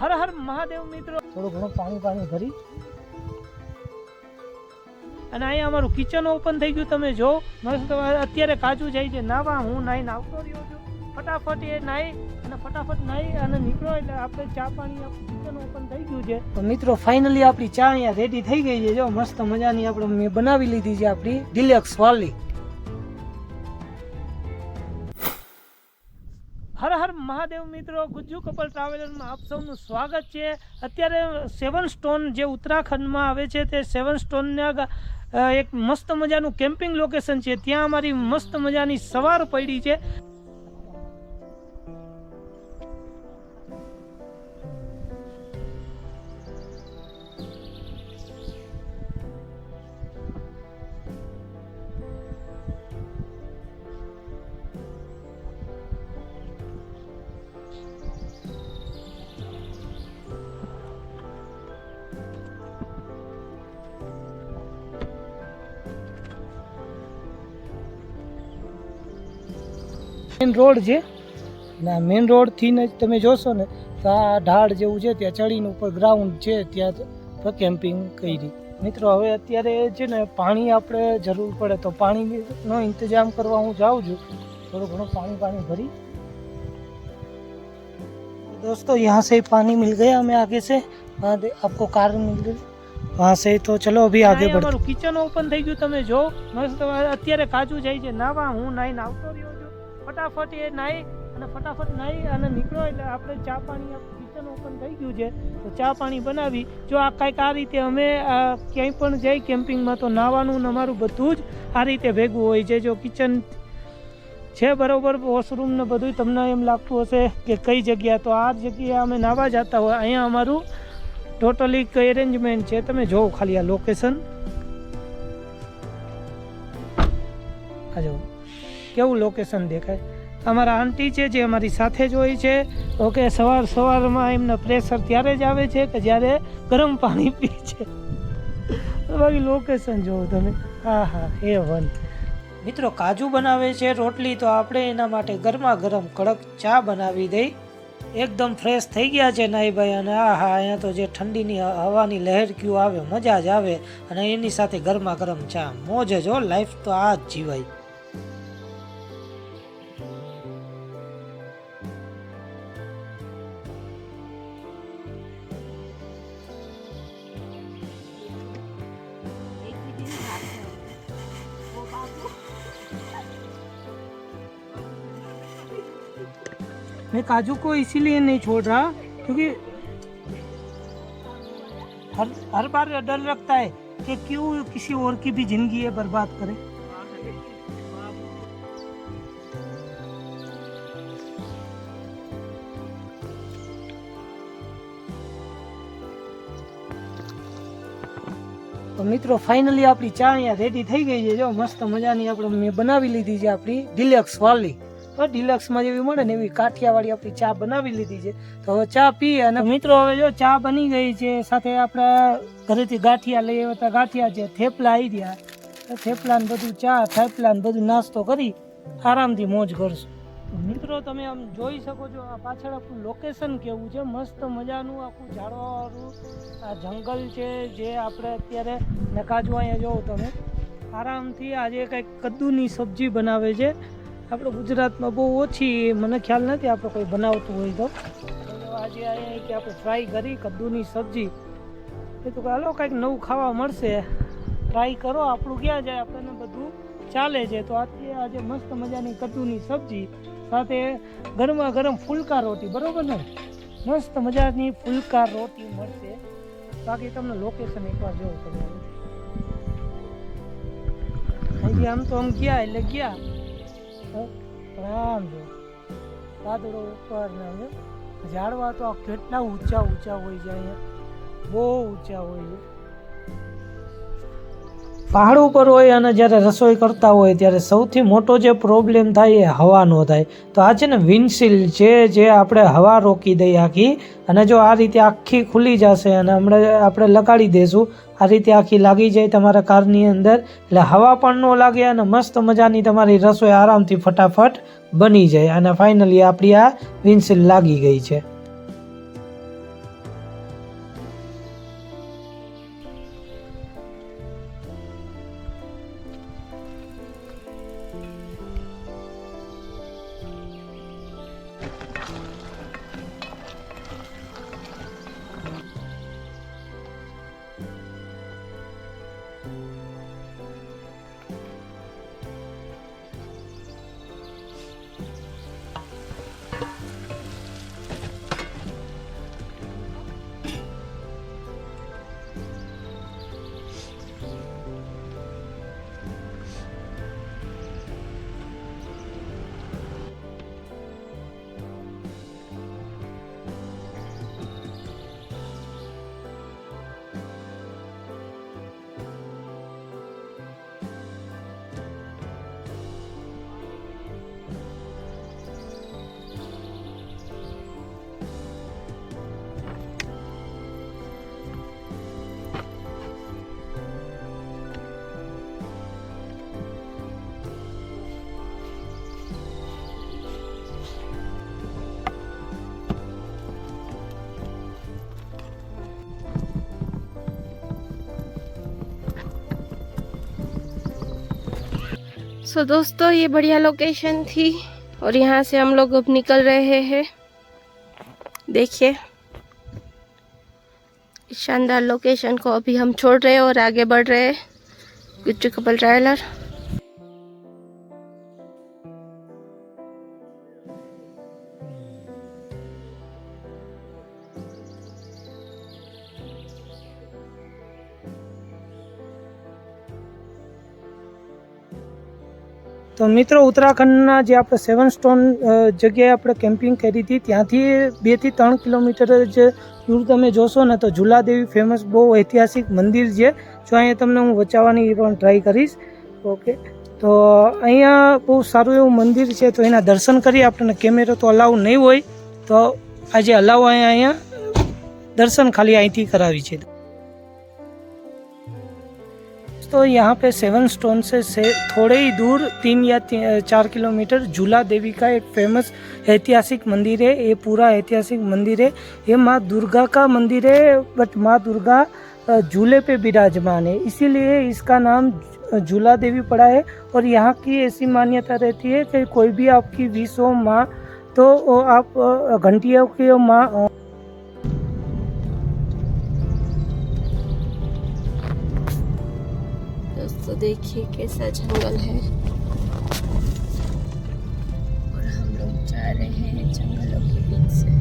હર હર મહાદેવ મિત્રો. થોડું ઘણું પાણી પાણી ભરી. અને અહીંયા અમારું કિચન ઓપન થઈ ગયું તમે જો. મસ્ત અત્યારે કાજુ જાય છે. નાવા હું નાહી નાવતો રહ્યો છું. ફટાફટ એ નાઈ અને ફટાફટ નાઈ અને નીકળો એટલે આપણે ચા પાણી કિચન ઓપન થઈ ગયું છે. તો મિત્રો ફાઇનલી આપણી ચા અહીંયા રેડી થઈ ગઈ છે. જો મસ્ત મજાની આપણે મેં બનાવી લીધી છે આપણી ડિલેક્સ વાલી. મહાદેવ મિત્રો, ગુજ્જુ કપલ ટ્રાવેલરમાં આપ સૌનું સ્વાગત છે. અત્યારે સેવન સ્ટોન જે ઉત્તરાખંડમાં આવે છે તે સેવન સ્ટોનના એક મસ્ત મજાનું કેમ્પિંગ લોકેશન છે. ત્યાં અમારી મસ્ત મજાની સવાર પડી છે. મેઇન રોડ છે ના મેઇન રોડથી ને જ તમે જોશો ને તો આ ઢાળ જેવું છે ત્યાં ચડીને ઉપર ગ્રાઉન્ડ છે ત્યાં કેમ્પિંગ કરી મિત્રો હવે અત્યારે છે ને પાણી આપણે જરૂર પડે તો પાણીનો ઇંતજામ કરવા હું જાઉં છું થોડું ઘણું પાણી પાણી ભરી दोस्तों यहाँ से पानी मिल गया हमें आगे से वहाँ दे- आपको कार मिल गई वहाँ से तो चलो अभी आगे बढ़ते અમારું કિચન ઓપન થઈ ગયું તમે જો મસ્ત અત્યારે કાજુ જાય છે નાવા હું નાઈને આવતો રહ્યો છું ફટાફટ એ નાહી અને ફટાફટ નાહી અને નીકળો. એટલે આપણે ચા પાણી કિચન ઓપન થઈ ગયું છે. તો ચા પાણી બનાવી. જો આ કાંઈક આ રીતે અમે ક્યાંય પણ જઈ કેમ્પિંગમાં તો નાહવાનું અમારું બધું જ આ રીતે ભેગું હોય છે. જો કિચન છે બરાબર વોશરૂમ ને બધું તમને એમ લાગતું હશે કે કઈ જગ્યા. તો આ જગ્યાએ અમે નાવા જતા હોય. અહીંયા અમારું ટોટલી કઈ અરેન્જમેન્ટ છે. તમે જોવો ખાલી આ લોકેશન આ કેવું લોકેશન દેખાય? અમારા આંટી છે જે અમારી સાથે જ હોય છે. ઓકે સવાર સવારમાં એમના પ્રેશર ત્યારે જ આવે છે કે જ્યારે ગરમ પાણી પી છે. બાકી લોકેશન જોવો તમે. હા હા, એ વન. મિત્રો, કાજુ બનાવે છે, રોટલી તો આપણે એના માટે ગરમા ગરમ કડક ચા બનાવી દઈ. એકદમ ફ્રેશ થઈ ગયા છે નાઈભાઈ અને આ, હા, અહીંયા તો જે ઠંડીની હવાની લહેર ક્યુ આવે, મજા જ આવે. અને એની સાથે ગરમા ગરમ ચા. મોજ જ હો લાઈફ તો આ જ જીવાય. मैं काजू को इसीलिए नहीं छोड़ रहा क्योंकि हर हर बार डर लगता है कि क्यों किसी और की भी जिंदगी ये बर्बाद करे તો મિત્રો ફાઇનલી આપણી ચા અહીંયા રેડી થઈ ગઈ છે જો મસ્ત મજાની આપણે મેં બનાવી લીધી છે આપણી ડિલેક્સ વાલી તો ડિલક્સમાં જેવી મળે ને એવી કાઠિયાવાડી આપણી ચા બનાવી લીધી છે. તો ચા પી અને મિત્રો હવે જો ચા બની ગઈ છે. સાથે આપણે ઘરેથી ગાંઠિયા લઈ આવતા ગાંઠિયા છે થેપલા આવી ગયા તો થેપલા ને બધું ચા, થેપલા ને બધું નાસ્તો કરી આરામથી મોજ કરશું. મિત્રો તમે આમ જોઈ શકો છો આ પાછળ આપણું લોકેશન કેવું છે. મસ્ત મજાનું આખું ઝાડવાવાળું આ જંગલ છે જે આપણે અત્યારે નકાજવા અહીંયા જોઉં તમે. આરામથી આજે કંઈક કદ્દુની સબ્જી બનાવે છે. આપણે ગુજરાતમાં બહુ ઓછી મને ખ્યાલ નથી આપણે કોઈ બનાવતું હોય તો. આજે અહીંયા કે આપણે ટ્રાય કરી કદ્દુની સબ્જી. એ તો હાલો કંઈક નવું ખાવા મળશે. ટ્રાય કરો, આપણું ક્યાં જાય, આપણને બધું ચાલે છે. તો આજે આજે મસ્ત મજાની કદ્દુની સબ્જી, સાથે ગરમા ગરમ ફુલકા રોટી, બરાબર ને? મસ્ત મજાની ફુલકા રોટી મળશે. બાકી તમને લોકેશન એકવાર જોવો. તમે અહીંથી આમ તો આમ ગયા એટલે ગયા. પણ આમ જો, વાદળો ઉપર ને ઝાડવા તો કેટલા ઊંચા ઊંચા હોય છે અહીંયા? બહુ ઊંચા હોય છે. પહાડ ઉપર હોય અને જ્યારે રસોઈ કરતા હોય ત્યારે સૌથી મોટો જે પ્રોબ્લેમ થાય એ હવાનો થાય. તો આ છે ને વિન્ડશીલ છે જે આપણે હવા રોકી દઈએ આખી અને જો આ રીતે આખી ખુલી જશે અને હમણાં આપણે લગાડી દઈશું આ રીતે આખી લાગી જાય તમારા કારની અંદર. એટલે હવા પણ ન લાગે અને મસ્ત મજાની તમારી રસોઈ આરામથી ફટાફટ બની જાય અને ફાઇનલી આપણી આ વિન્ડશીલ લાગી ગઈ છે. सो so, दोस्तों ये बढ़िया लोकेशन थी और यहाँ से हम लोग अब निकल रहे हैं। देखिए इस शानदार लोकेशन को अभी हम छोड़ रहे हैं और आगे बढ़ रहे हैं। गुच्चू कपल ट्रायलर તો મિત્રો, ઉત્તરાખંડના જે આપણે સેવન સ્ટોન જગ્યાએ આપણે કેમ્પિંગ કરી હતી, ત્યાંથી બેથી ત્રણ કિલોમીટર જ દૂર તમે જોશો ને તો ઝુલાદેવી ફેમસ બહુ ઐતિહાસિક મંદિર છે. જો અહીંયા તમને હું બચાવવાની પણ ટ્રાય કરીશ. ઓકે તો અહીંયા બહુ સારું એવું મંદિર છે, તો એના દર્શન કરીએ આપણને. કેમેરો તો અલાઉ નહીં હોય, તો આજે અલાઉ અહીંયા દર્શન ખાલી અહીંથી કરાવી છે. तो यहाँ पे सेवन स्टोन से, से थोड़े ही दूर तीन या ती, चार किलोमीटर झूला देवी का एक फ़ेमस ऐतिहासिक मंदिर है ये पूरा ऐतिहासिक मंदिर है। ये माँ दुर्गा का मंदिर है बट माँ दुर्गा झूले पे विराजमान है। इसीलिए इसका नाम झूला देवी पड़ा है और यहाँ की ऐसी मान्यता रहती है कि कोई भी आपकी विश हो माँ तो आप घंटियों की माँ देखिए कैसा जंगल है। और हम लोग जा रहे हैं जंगलों के बीच से।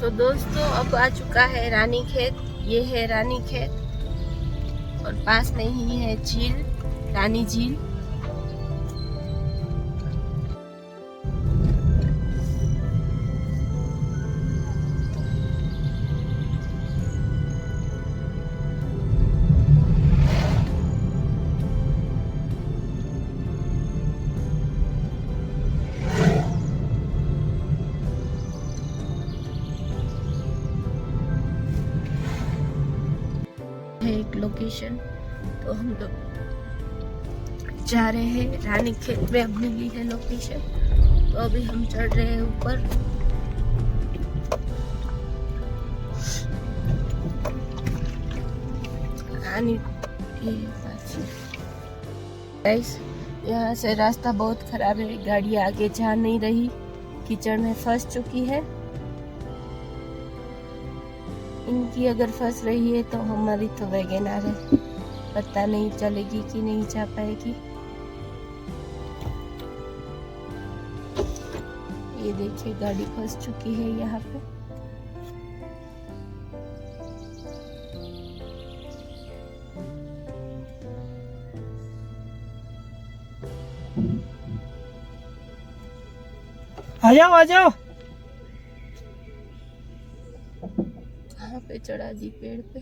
तो दोस्तों, अब आ चुका है रानी खेत। ये है रानी खेत। और पास में ही है झील, रानी झील। एक लोकेशन तो हम लोग जा रहे हैं रानी खेत में हमने ली है लोकेशन तो अभी हम चढ़ रहे हैं ऊपर. गाइस यहाँ से रास्ता बहुत खराब है. गाड़ी आगे जा नहीं रही. कीचड़ में फंस चुकी है. इनकी अगर फंस रही है तो हमारी तो वैगनार है। पता नहीं चलेगी कि नहीं जा पाएगी। ये देखिए, गाड़ी फंस चुकी है यहाँ पे। आ जाओ आ जाओ। पे चढ़ा दी पेड़ पे